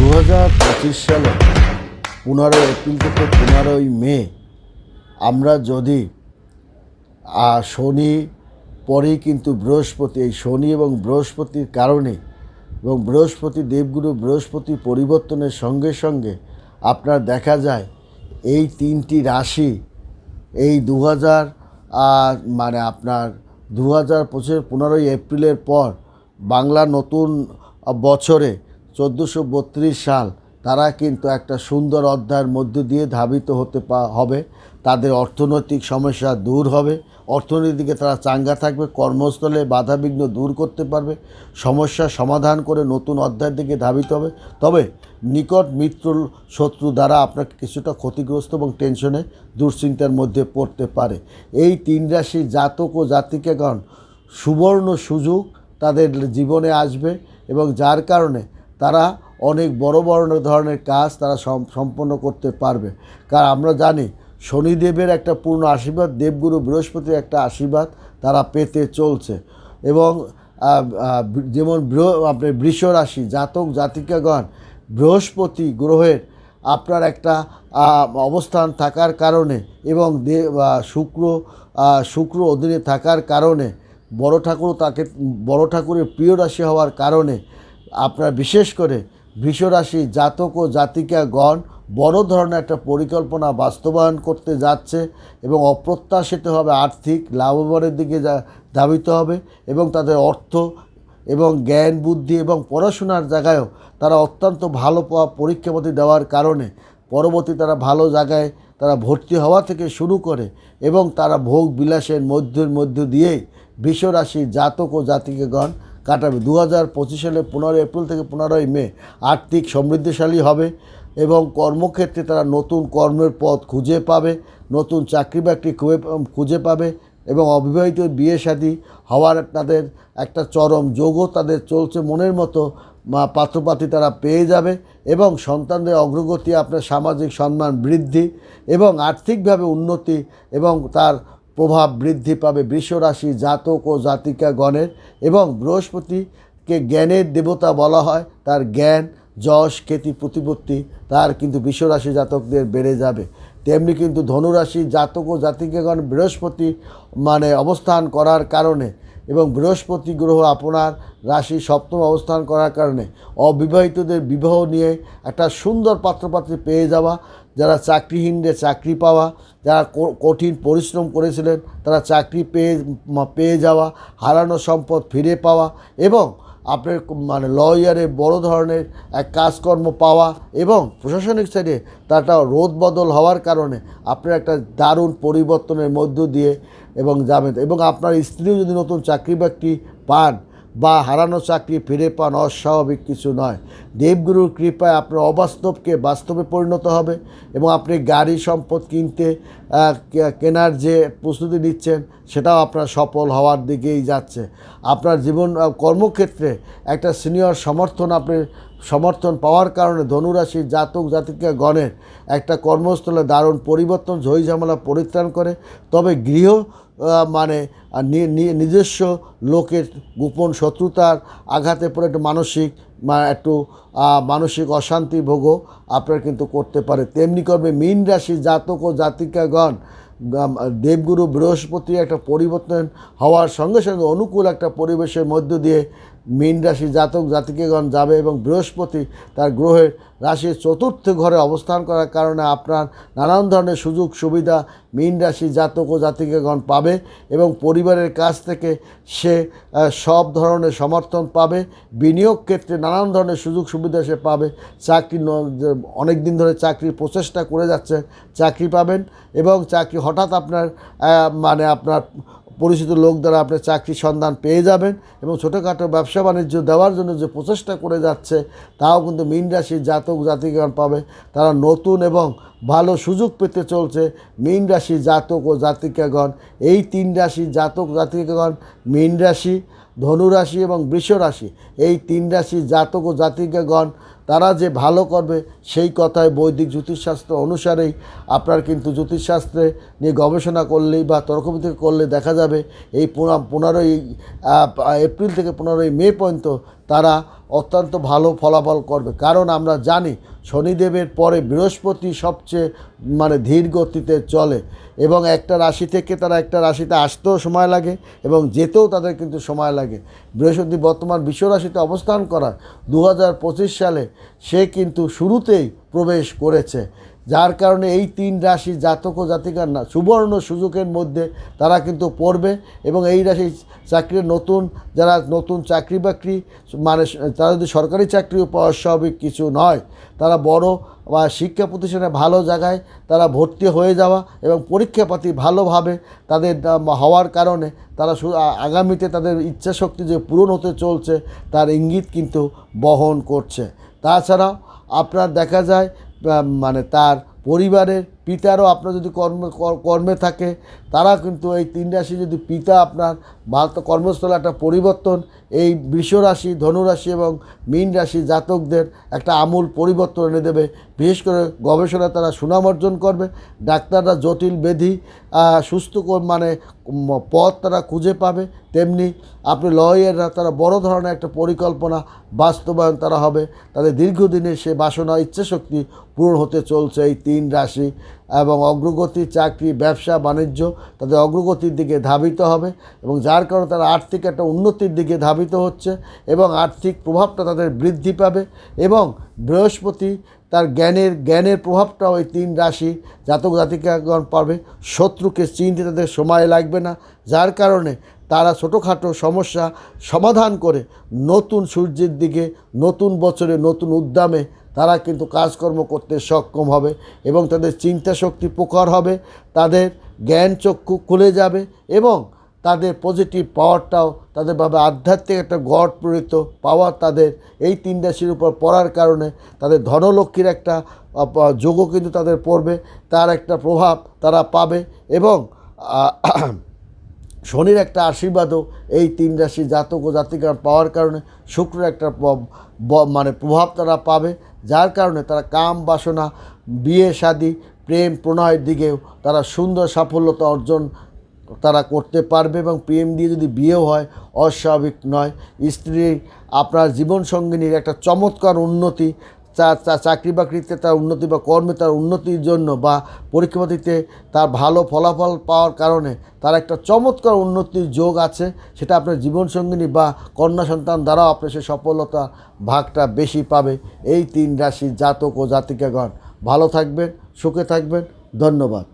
দু হাজার পঁচিশ সালে পনেরোই এপ্রিল থেকে পনেরোই মে আমরা যদি শনি পরেই কিন্তু বৃহস্পতি, এই শনি এবং বৃহস্পতির কারণে এবং বৃহস্পতি দেবগুরু বৃহস্পতি পরিবর্তনের সঙ্গে সঙ্গে আপনার দেখা যায় এই তিনটি রাশি, এই দু হাজার মানে আপনার দু হাজার পঁচিশের পনেরোই এপ্রিলের পর বাংলা নতুন বছরে চোদ্দোশো সাল তারা কিন্তু একটা সুন্দর অধ্যায়ের মধ্য দিয়ে ধাবিত হতে হবে। তাদের অর্থনৈতিক সমস্যা দূর হবে। অর্থনীতির দিকে তারা চাঙ্গা থাকবে, কর্মস্থলে বাধাবিঘ্ন দূর করতে পারবে। সমস্যার সমাধান করে নতুন অধ্যায়ের দিকে ধাবিত হবে। তবে নিকট মিত্র শত্রু দ্বারা আপনাকে কিছুটা ক্ষতিগ্রস্ত এবং টেনশনে, দুশ্চিন্তার মধ্যে পড়তে পারে। এই তিন রাশির জাতক ও জাতিকাগণ সুবর্ণ সুযোগ তাদের জীবনে আসবে এবং যার কারণে তারা অনেক বড় বড় ধরনের কাজ তারা সম্পন্ন করতে পারবে। কারণ আমরা জানি শনিদেবের একটা পূর্ণ আশীর্বাদ, দেবগুরু বৃহস্পতির একটা আশীর্বাদ তারা পেতে চলছে। এবং যেমন আপনার বৃষ রাশি, জাতক, জাতিকাগণ, বৃহস্পতি গ্রহের আপনার একটা অবস্থান থাকার কারণে এবং শুক্র শুক্র অধীনে থাকার কারণে, বড় ঠাকুর তাকে, বড় ঠাকুরের প্রিয় রাশি হওয়ার কারণে আপনার বিশেষ করে বৃষরাশি জাতক ও জাতিকাগণ বড় ধরনের একটা পরিকল্পনা বাস্তবায়ন করতে যাচ্ছে এবং অপ্রত্যাশিতভাবে আর্থিক লাভবানের দিকে ধাবিত হবে এবং তাদের অর্থ এবং জ্ঞান, বুদ্ধি এবং পড়াশোনার জায়গায়ও তারা অত্যন্ত ভালো প- পরীক্ষাপাতি দেওয়ার কারণে পরবর্তী তারা ভালো জায়গায় তারা ভর্তি হওয়া থেকে শুরু করে এবং তারা ভোগ বিলাসের মধ্যের মধ্য দিয়েই বিশ্বরাশি জাতক ও জাতিকাগণ কাটাবে। দু হাজার পঁচিশ সালে পনেরোই এপ্রিল থেকে পনেরোই মে আর্থিক সমৃদ্ধিশালী হবে এবং কর্মক্ষেত্রে তারা নতুন কর্মের পথ খুঁজে পাবে, নতুন চাকরি বাকরি খুঁজে পাবে এবং অবিবাহিত বিয়ে শাদী হওয়ার তাদের একটা চরম যোগও তাদের চলছে মনের মতো, মা পাত্রপাত্রী তারা পেয়ে যাবে এবং সন্তানদের অগ্রগতি, আপনার সামাজিক সম্মান বৃদ্ধি এবং আর্থিকভাবে উন্নতি এবং তার প্রভাব বৃদ্ধি পাবে বৃষরাশি জাতক ও জাতিকাগণের এবং বৃহস্পতিকে জ্ঞানের দেবতা বলা হয়। তার জ্ঞান, যশ, খ্যাতি, প্রতিপত্তি তার কিন্তু বিশ্বরাশি জাতকদের বেড়ে যাবে। তেমনি কিন্তু ধনুরাশি জাতক ও জাতিকাগণ বৃহস্পতি মানে অবস্থান করার কারণে এবং বৃহস্পতি গ্রহ আপনার রাশি সপ্তম অবস্থান করার কারণে অবিবাহিতদের বিবাহ নিয়ে একটা সুন্দর পাত্রপাত্রী পেয়ে যাওয়া, যারা চাকরিহীনদের চাকরি পাওয়া, যারা কঠিন পরিশ্রম করেছিলেন, তারা চাকরি পেয়ে পেয়ে যাওয়া, হারানো সম্পদ ফিরে পাওয়া এবং আপনার মানে লয়ারে বড় ধরনের এক কাজকর্ম পাওয়া এবং প্রশাসনিক সাইডে তারটা রোদ বদল হওয়ার কারণে আপনার একটা দারুণ পরিবর্তনের মধ্য দিয়ে এবং যাবেন এবং আপনার স্ত্রীও যদি নতুন চাকরি বাকরি পান বা হারানো চাকরি ফিরে পান অস্বাভাবিক কিছু নয়। দেবগুরুর কৃপায় আপনার অবাস্তবকে বাস্তবে পরিণত হবে এবং আপনি গাড়ি সম্পদ কিনতে কেনার যে প্রস্তুতি নিচ্ছেন, সেটাও আপনার সফল হওয়ার দিকেই যাচ্ছে। আপনার জীবন কর্মক্ষেত্রে একটা সিনিয়র সমর্থন আপনি, সমর্থন পাওয়ার কারণে ধনুরাশি জাতক জাতিকা গণের একটা কর্মস্থলে দারুণ পরিবর্তন ঝই ঝামেলা পরিত্রাণ করে। তবে গৃহ মানে নিজস্ব লোকের গোপন শত্রুতার আঘাতে পড়ে একটু মানসিক একটু মানসিক অশান্তি ভোগও আপনার কিন্তু করতে পারে। তেমনি করবে মীন রাশি জাতক ও জাতিকাগণ। দেবগুরু বৃহস্পতি একটা পরিবর্তন হওয়ার সঙ্গে সঙ্গে অনুকূল একটা পরিবেশের মধ্য দিয়ে মীন রাশি জাতক জাতিকেগণ যাবে এবং বৃহস্পতি তার গ্রহের রাশির চতুর্থ ঘরে অবস্থান করার কারণে আপনার নানান ধরনের সুযোগ সুবিধা মীন রাশি জাতক ও জাতিকেগণ পাবে এবং পরিবারের কাছ থেকে সে সব ধরনের সমর্থন পাবে, বিনিয়োগ ক্ষেত্রে নানান ধরনের সুযোগ সুবিধা সে পাবে, চাকরি অনেক দিন ধরে চাকরির প্রচেষ্টা করে যাচ্ছে, চাকরি পাবেন এবং চাকরি হঠাৎ আপনার মানে আপনার পরিচিত লোক দ্বারা আপনি চাকরি সন্ধান পেয়ে যাবেন এবং ছোটোখাটো ব্যবসা বাণিজ্য দেওয়ার জন্য যে প্রচেষ্টা করে যাচ্ছে, তাও কিন্তু মীন রাশির জাতক জাতিগণ পাবে। তারা নতুন এবং ভালো সুযোগ পেতে চলছে মীন রাশি জাতক ও জাতিকাগণ। এই তিন রাশি জাতক জাতিকাগণ মীন রাশি ধনুরাশি এবং বৃষ রাশি। এই তিন রাশি জাতক ও জাতিকাগণ তারা যে ভালো করবে সেই কথায় বৈদিক জ্যোতিষশাস্ত্র অনুসারেই আপনার কিন্তু জ্যোতিষশাস্ত্রে নিয়ে গবেষণা করলেই বা তর্কবিতর্ক করলে দেখা যাবে এই পনেরো- পনেরোই এপ্রিল থেকে পনেরোই মে পর্যন্ত তারা অত্যন্ত ভালো ফলাফল করবে। কারণ আমরা জানি, শনিদেবের পরে বৃহস্পতি সবচেয়ে মানে ধীর গতিতে চলে এবং একটা রাশি থেকে তারা একটা রাশিতে আসতেও সময় লাগে এবং যেতেও তাদের কিন্তু সময় লাগে। বৃহস্পতি বর্তমান বিশ্ব রাশিতে অবস্থান করা দু হাজার পঁচিশ সালে সে কিন্তু শুরুতেই প্রবেশ করেছে। যার কারণে এই তিন রাশি জাতক ও জাতিকার না, সুবর্ণ সুযোগের মধ্যে তারা কিন্তু পড়বে এবং এই রাশি চাকরির নতুন, যারা নতুন চাকরি বাকরি মানে তারা যদি সরকারি চাকরিও পাওয়া স্বাভাবিক কিছু নয়, তারা বড় বা শিক্ষা প্রতিষ্ঠানে ভালো জায়গায় তারা ভর্তি হয়ে যাওয়া এবং পরীক্ষাপাতি ভালোভাবে তাদের হওয়ার কারণে তারা আগামীতে তাদের ইচ্ছা শক্তি যে পূরণ হতে চলছে তার ইঙ্গিত কিন্তু বহন করছে। তাছাড়াও আপনার দেখা যায় মানে তার পরিবারের পিতারও আপনার যদি কর্ম কর- কর্মে থাকে তারা কিন্তু এই তিন রাশি যদি পিতা আপনার কর্মস্থলে একটা পরিবর্তন, এই বৃষ রাশি ধনুরাশি এবং মীন রাশি জাতকদের একটা আমূল পরিবর্তন এনে দেবে। বিশেষ করে গবেষণায় তারা সুনাম অর্জন করবে। ডাক্তাররা জটিল বেধি সুস্থ মানে পথ তারা খুঁজে পাবে। তেমনি আপনি লয়াররা, তারা বড় ধরনের একটা পরিকল্পনা বাস্তবায়ন তারা হবে। তাদের দীর্ঘদিনে সে বাসনা, ইচ্ছাশক্তি পূরণ হতে চলছে এই তিন রাশি। এবং অগ্রগতি, চাকরি, ব্যবসা, বাণিজ্য তাদের অগ্রগতির দিকে ধাবিত হবে এবং যার কারণে তারা আর্থিক একটা উন্নতির দিকে ধাবিত হচ্ছে এবং আর্থিক প্রভাবটা তাদের বৃদ্ধি পাবে এবং বৃহস্পতি তার জ্ঞানের জ্ঞানের প্রভাবটাও এই তিন রাশি জাতক জাতিকাগণ পাবে। শত্রুকে চিনতে তাদের সময় লাগবে না, যার কারণে তারা ছোটোখাটো সমস্যা সমাধান করে নতুন সূর্যের দিকে, নতুন বছরে নতুন উদ্যমে তারা কিন্তু কাজকর্ম করতে সক্ষম হবে এবং তাদের চিন্তা শক্তি প্রখর হবে, তাদের জ্ঞান চক্ষু খুলে যাবে এবং তাদের পজিটিভ পাওয়ারটাও তাদের ভাবে আধ্যাত্মিক একটা গড় প্রণীত পাওয়ার তাদের এই তিন রাশির উপর পড়ার কারণে তাদের ধনলক্ষ্মীর একটা যোগও কিন্তু তাদের পড়বে, তার একটা প্রভাব তারা পাবে এবং শনির একটা আশীর্বাদও এই তিন রাশি জাতক ও জাতিকার পাওয়ার কারণে শুক্রের একটা মানে প্রভাব তারা পাবে, যার কারণে তারা কাম বাসনা, বিয়ে শাদী, প্রেম প্রণয়ের দিকেও তারা সুন্দর সাফল্যতা অর্জন তারা করতে পারবে এবং প্রেম দিয়ে যদি বিয়েও হয়, অস্বাভাবিক নয়। স্ত্রীর আপনার জীবনসঙ্গিনীর একটা চমৎকার উন্নতি চাকরি বাকরিতে তার উন্নতি বা কর্মে তার উন্নতির জন্য বা পরীক্ষাপাতিতে তার ভালো ফলাফল পাওয়ার কারণে তার একটা চমৎকার উন্নতির যোগ আছে, সেটা আপনার জীবনসঙ্গিনী বা কন্যা সন্তান দ্বারাও আপনি সে সফলতা ভাগটা বেশি পাবে। এই তিন রাশি জাতক ও জাতিকাগণ ভালো থাকবেন, সুখে থাকবেন। ধন্যবাদ।